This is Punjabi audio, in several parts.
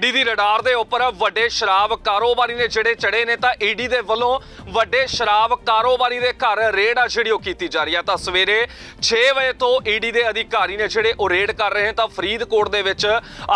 ਈਡੀ ਦੀ ਰਡਾਰ ਦੇ ਉੱਪਰ ਵੱਡੇ ਸ਼ਰਾਬ ਕਾਰੋਬਾਰੀ ਨੇ ਜਿਹੜੇ ਚੜੇ ਨੇ ਤਾਂ ਈਡੀ ਦੇ ਵੱਲੋਂ ਵੱਡੇ ਸ਼ਰਾਬ ਕਾਰੋਬਾਰੀ ਦੇ ਘਰ ਰੇਡ ਆ ਜਿਹੜੀ ਉਹ ਕੀਤੀ ਜਾ ਰਹੀ ਹੈ ਤਾਂ ਸਵੇਰੇ 6 ਵਜੇ ਤੋਂ ਈਡੀ ਦੇ ਅਧਿਕਾਰੀ ਨੇ ਜਿਹੜੇ ਉਹ ਰੇਡ ਕਰ ਰਹੇ ਹਨ ਤਾਂ ਫਰੀਦਕੋਟ ਦੇ ਵਿੱਚ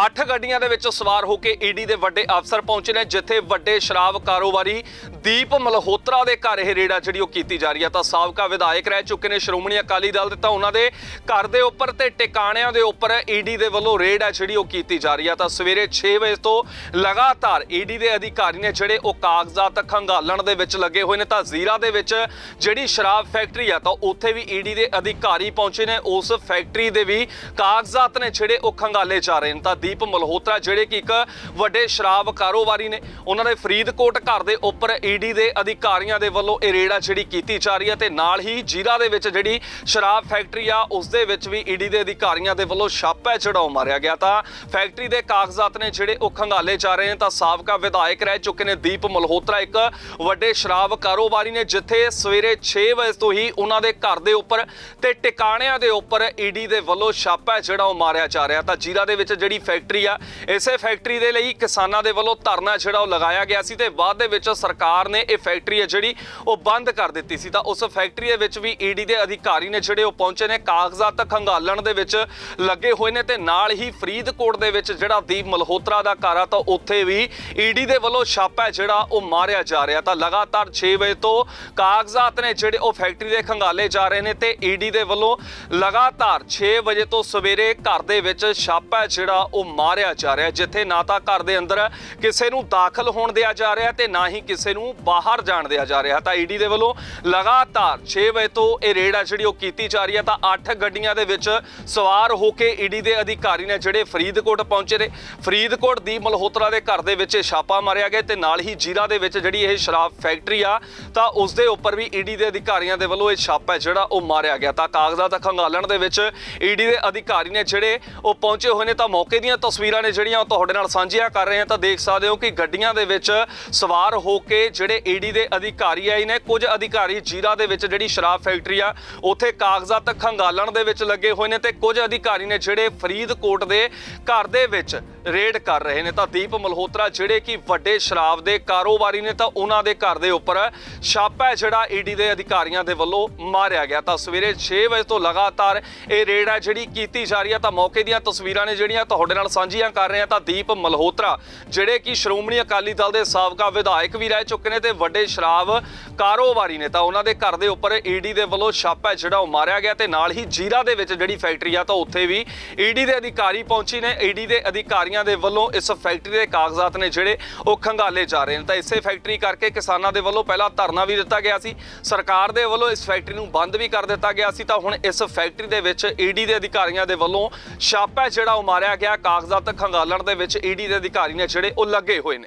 8 ਗੱਡੀਆਂ ਦੇ ਵਿੱਚ ਸਵਾਰ ਹੋ ਕੇ ਈਡੀ ਦੇ ਵੱਡੇ ਅਫਸਰ ਪਹੁੰਚੇ ਨੇ, ਜਿੱਥੇ ਵੱਡੇ ਸ਼ਰਾਬ ਕਾਰੋਬਾਰੀ ਦੀਪ ਮਲਹੋਤਰਾ ਦੇ ਘਰ ਇਹ ਰੇਡ ਆ ਜਿਹੜੀ ਉਹ ਕੀਤੀ ਜਾ ਰਹੀ ਹੈ ਤਾਂ ਸਾਬਕਾ ਵਿਧਾਇਕ ਰਹਿ ਚੁੱਕੇ ਨੇ ਸ਼੍ਰੋਮਣੀ ਅਕਾਲੀ ਦਲ ਦੇ ਤਾਂ ਉਹਨਾਂ ਦੇ ਘਰ ਦੇ ਉੱਪਰ ਤੇ ਟਿਕਾਣਿਆਂ ਦੇ ਉੱਪਰ ਈਡੀ ਦੇ ਵੱਲੋਂ ਰੇਡ ਆ ਜਿਹੜੀ ਉਹ ਕੀਤੀ ਜਾ ਰਹੀ ਹੈ ਤਾਂ ਸਵੇਰੇ 6 ਵਜੇ ਤੋਂ ਲਗਾਤਾਰ ਈਡੀ ਦੇ ਅਧਿਕਾਰੀ ਨੇ ਜਿਹੜੇ ਉਹ ਕਾਗਜ਼ਾਤ ਖੰਗਾਲਣ ਦੇ ਵਿੱਚ ਲੱਗੇ ਹੋਏ ਨੇ ਤਾਂ ਜ਼ੀਰਾ ਦੇ ਵਿੱਚ ਜਿਹੜੀ ਸ਼ਰਾਬ ਫੈਕਟਰੀ ਆ ਤਾਂ ਉੱਥੇ ਵੀ ਈਡੀ ਦੇ ਅਧਿਕਾਰੀ ਪਹੁੰਚੇ ਨੇ। ਉਸ ਫੈਕਟਰੀ ਦੇ ਵੀ ਕਾਗਜ਼ਾਤ ਨੇ ਜਿਹੜੇ ਉਹ ਖੰਗਾਲੇ ਜਾ ਰਹੇ ਨੇ। ਤਾਂ ਦੀਪ ਮਲਹੋਤਰਾ ਜਿਹੜੇ ਕਿ ਇੱਕ ਵੱਡੇ ਸ਼ਰਾਬ ਕਾਰੋਬਾਰੀ ਨੇ, ਉਹਨਾਂ ਦੇ ਫਰੀਦਕੋਟ ਘਰ ਦੇ ਉੱਪਰ ਈਡੀ ਦੇ ਅਧਿਕਾਰੀਆਂ ਦੇ ਵੱਲੋਂ ਇਹ ਰੇਡ ਆ ਜਿਹੜੀ ਕੀਤੀ ਜਾ ਰਹੀ ਹੈ ਤੇ ਨਾਲ ਹੀ ਜੀਰਾ ਦੇ ਵਿੱਚ ਜਿਹੜੀ ਸ਼ਰਾਬ ਫੈਕਟਰੀ ਆ, ਉਸ ਦੇ ਵਿੱਚ ਵੀ ਈਡੀ ਦੇ ਅਧਿਕਾਰੀਆਂ ਦੇ ਵੱਲੋਂ ਛਾਪਾ ਚੜਾਉ ਮਾਰਿਆ ਗਿਆ। ਤਾਂ ਫੈਕਟਰੀ ਦੇ ਕਾਗਜ਼ਾਤ ਨੇ ਜਿਹੜੇ ਉਹ ਖੰਗਾਲੇ ਜਾ ਰਹੇ ਨੇ ਤਾਂ ਸਾਬਕਾ ਵਿਧਾਇਕ ਰਹਿ ਚੁੱਕੇ ਨੇ ਦੀਪ ਮਲਹੋਤਰਾ, ਇੱਕ ਵੱਡੇ ਸ਼ਰਾਬ ਕਾਰੋਬਾਰੀ ਨੇ ਜਿੱਥੇ ਸਵੇਰੇ 6 ਵਜੇ ਤੋਂ ਹੀ ਉਹਨਾਂ ਦੇ ਘਰ ਦੇ ਉੱਪਰ ਤੇ ਟਿਕਾਣਿਆਂ ਦੇ ਉੱਪਰ ਈਡੀ ਦੇ ਵੱਲੋਂ ਛਾਪਾ ਜਿਹੜਾ ਉਹ ਮਾਰਿਆ ਜਾ ਰਿਹਾ। ਤਾਂ ਜੀਰਾ ਦੇ ਵਿੱਚ ਜਿਹੜੀ ਫੈਕਟਰੀ ਆ, ਇਸੇ ਫੈਕਟਰੀ ਦੇ ਲਈ ਕਿਸਾਨਾਂ ਦੇ ਵੱਲੋਂ ਧਰਨਾ ਜਿਹੜਾ ਉਹ ਲਗਾਇਆ ਗਿਆ ਸੀ ਤੇ ਬਾਅਦ ਦੇ ਵਿੱਚ ਸਰਕਾਰ ਨੇ ਇਹ ਫੈਕਟਰੀ ਹੈ ਜਿਹੜੀ ਉਹ ਬੰਦ ਕਰ ਦਿੱਤੀ ਸੀ। ਤਾਂ ਉਸ ਫੈਕਟਰੀ ਦੇ ਵਿੱਚ ਵੀ ਈਡੀ ਦੇ ਅਧਿਕਾਰੀ ਨੇ ਜਿਹੜੇ ਉਹ ਪਹੁੰਚੇ ਨੇ, ਕਾਗਜ਼ਾਤ ਖੰਗਾਲਣ ਦੇ ਵਿੱਚ ਲੱਗੇ ਹੋਏ ਨੇ ਤੇ ਨਾਲ ਹੀ ਫਰੀਦਕੋਟ ਦੇ ਵਿੱਚ ਜਿਹੜਾ ਦੀਪ ਮਲਹੋਤਰਾ ਦਾ ਘਰ ਆ ਤਾਂ ਉੱਥੇ ਵੀ ਈਡੀ ਦੇ ਵੱਲੋਂ ਛਾਪਾ ਜਿਹੜਾ ਉਹ ਮਾਰਿਆ ਜਾ ਰਿਹਾ ਤਾਂ ਲਗਾਤਾਰ 6 ਵਜੇ ਤੋਂ ਕਾਗਜ਼ਾਤ ਨੇ ਜਿਹੜੇ ਉਹ ਫੈਕਟਰੀ ਦੇ ਖੰਗਾਲੇ ਜਾ ਰਹੇ ਨੇ ਤੇ ਈਡੀ ਦੇ ਵੱਲੋਂ ਲਗਾਤਾਰ 6 ਵਜੇ ਤੋਂ ਸਵੇਰੇ ਘਰ ਦੇ ਵਿੱਚ ਛਾਪਾ ਜਿਹੜਾ ਉਹ ਮਾਰਿਆ ਜਾ ਰਿਹਾ ਜਿੱਥੇ ਨਾ ਤਾਂ ਘਰ ਦੇ ਅੰਦਰ ਕਿਸੇ ਨੂੰ ਦਾਖਲ ਹੋਣ ਦਿਆ ਜਾ ਰਿਹਾ ਤੇ ਨਾ ਹੀ ਕਿਸੇ ਨੂੰ ਬਾਹਰ ਜਾਣ ਦਿਆ ਜਾ ਰਿਹਾ ਤਾਂ ਈਡੀ ਦੇ ਵੱਲੋਂ ਲਗਾਤਾਰ 6 ਵਜੇ ਤੋਂ ਇਹ ਰੇਡ ਆ ਜਿਹੜੀ ਉਹ ਕੀਤੀ ਜਾ ਰਹੀ ਹੈ ਤਾਂ 8 ਗੱਡੀਆਂ ਦੇ ਵਿੱਚ ਸਵਾਰ ਹੋ ਕੇ ਈਡੀ ਦੇ ਅਧਿਕਾਰੀ ਨੇ ਜਿਹੜੇ ਫਰੀਦਕੋਟ ਪਹੁੰਚੇ ਨੇ। ਫਰੀਦਕੋਟ ਦੀ ਮਲਹੋਤਰਾ ਦੇ ਘਰ ਦੇ ਵਿੱਚ ਇਹ ਛਾਪਾ ਮਾਰਿਆ ਗਿਆ ਤੇ ਨਾਲ ਹੀ ਜੀਰਾ ਦੇ ਵਿੱਚ ਜਿਹੜੀ ਇਹ ਸ਼ਰਾਬ ਫੈਕਟਰੀ ਆ, ਤਾਂ ਉਸ ਦੇ ਉੱਪਰ ਵੀ ਈਡੀ ਦੇ ਅਧਿਕਾਰੀਆਂ ਦੇ ਵੱਲੋਂ ਇਹ ਛਾਪਾ ਜਿਹੜਾ ਉਹ ਮਾਰਿਆ ਗਿਆ। ਤਾਂ ਕਾਗਜ਼ਾਤ ਖੰਗਾਲਣ ਦੇ ਵਿੱਚ ਈਡੀ ਦੇ ਅਧਿਕਾਰੀ ਨੇ ਜਿਹੜੇ ਉਹ ਪਹੁੰਚੇ ਹੋਏ ਨੇ ਤਾਂ ਮੌਕੇ ਦੀਆਂ ਤਸਵੀਰਾਂ ਨੇ ਜਿਹੜੀਆਂ ਉਹ ਤੁਹਾਡੇ ਨਾਲ ਸਾਂਝੀਆਂ ਕਰ ਰਹੇ ਹਾਂ। ਤਾਂ ਦੇਖ ਸਕਦੇ ਹੋ ਕਿ ਗੱਡੀਆਂ ਦੇ ਵਿੱਚ ਸਵਾਰ ਹੋ ਕੇ ਜਿਹੜੇ ਈਡੀ ਦੇ ਅਧਿਕਾਰੀ ਆਏ ਨੇ, ਕੁਝ ਅਧਿਕਾਰੀ ਜੀਰਾ ਦੇ ਵਿੱਚ ਜਿਹੜੀ ਸ਼ਰਾਬ ਫੈਕਟਰੀ ਆ, ਉੱਥੇ ਕਾਗਜ਼ਾਤ ਖੰਗਾਲਣ ਦੇ ਵਿੱਚ ਲੱਗੇ ਹੋਏ ਨੇ ਤੇ ਕੁਝ ਅਧਿਕਾਰੀ ਨੇ ਜਿਹੜੇ ਫਰੀਦਕੋਟ ਦੇ ਘਰ ਦੇ ਵਿੱਚ ਰੇਡ ਕਰ ਰਹੇ ਨੇ ਤਾਂ ਦੀਪ ਮਲਹੋਤਰਾ ਜਿਹੜੇ ਕਿ ਵੱਡੇ ਸ਼ਰਾਬ ਦੇ ਕਾਰੋਬਾਰੀ ਨੇ ਤਾਂ ਉਹਨਾਂ ਦੇ ਘਰ ਦੇ ਉੱਪਰ ਛਾਪਾ ਹੈ ਜਿਹੜਾ ਈਡੀ ਦੇ ਅਧਿਕਾਰੀਆਂ ਦੇ ਵੱਲੋਂ ਮਾਰਿਆ ਗਿਆ ਤਾਂ ਸਵੇਰੇ 6 ਵਜੇ ਤੋਂ ਲਗਾਤਾਰ ਇਹ ਰੇਡ ਹੈ ਜਿਹੜੀ ਕੀਤੀ ਜਾ ਰਹੀ ਹੈ ਤਾਂ ਮੌਕੇ ਦੀਆਂ ਤਸਵੀਰਾਂ ਨੇ ਜਿਹੜੀਆਂ ਤੁਹਾਡੇ ਨਾਲ ਸਾਂਝੀਆਂ ਕਰ ਰਹੇ ਹਾਂ ਤਾਂ ਦੀਪ ਮਲਹੋਤਰਾ ਜਿਹੜੇ ਕਿ ਸ਼੍ਰੋਮਣੀ ਅਕਾਲੀ ਦਲ ਦੇ ਸਾਬਕਾ ਵਿਧਾਇਕ ਵੀ ਰਹਿ ਚੁੱਕੇ ਨੇ ਤੇ ਵੱਡੇ ਸ਼ਰਾਬ ਕਾਰੋਬਾਰੀ ਨੇ ਤਾਂ ਉਹਨਾਂ ਦੇ ਘਰ ਦੇ ਉੱਪਰ ਈਡੀ ਦੇ ਵੱਲੋਂ ਛਾਪਾ ਜਿਹੜਾ ਉਹ ਮਾਰਿਆ ਗਿਆ ਤੇ ਨਾਲ ਹੀ ਜੀਰਾ ਦੇ ਵਿੱਚ ਜਿਹੜੀ ਫੈਕਟਰੀ ਆ ਤਾਂ ਉੱਥੇ ਵੀ ਈਡੀ ਦੇ ਅਧਿਕਾਰੀ ਪਹੁੰਚੀ ਨੇ, ਈਡੀ ਦੇ ਅਧਿਕਾਰੀ ਅਧਿਕਾਰੀਆਂ ਦੇ ਵੱਲੋਂ ਇਸ ਫੈਕਟਰੀ ਦੇ ਕਾਗਜ਼ਾਤ ਨੇ ਜਿਹੜੇ ਉਹ ਖੰਗਾਲੇ ਜਾ ਰਹੇ ਨੇ। ਤਾਂ ਇਸੇ ਫੈਕਟਰੀ ਕਰਕੇ ਕਿਸਾਨਾਂ ਦੇ ਵੱਲੋਂ ਪਹਿਲਾਂ ਧਰਨਾ ਵੀ ਦਿੱਤਾ ਗਿਆ ਸੀ। ਸਰਕਾਰ ਦੇ ਵੱਲੋਂ ਇਸ ਫੈਕਟਰੀ ਨੂੰ ਬੰਦ ਵੀ ਕਰ ਦਿੱਤਾ ਗਿਆ ਸੀ। ਤਾਂ ਹੁਣ ਇਸ ਫੈਕਟਰੀ ਦੇ ਵਿੱਚ ਈਡੀ ਦੇ ਅਧਿਕਾਰੀਆਂ ਦੇ ਵੱਲੋਂ ਛਾਪਾ ਜਿਹੜਾ ਉਹ ਮਾਰਿਆ ਗਿਆ। ਕਾਗਜ਼ਾਤ ਖੰਗਾਲਣ ਦੇ ਵਿੱਚ ਈਡੀ ਦੇ ਅਧਿਕਾਰੀ ਨੇ ਜਿਹੜੇ ਉਹ ਲੱਗੇ ਹੋਏ ਨੇ।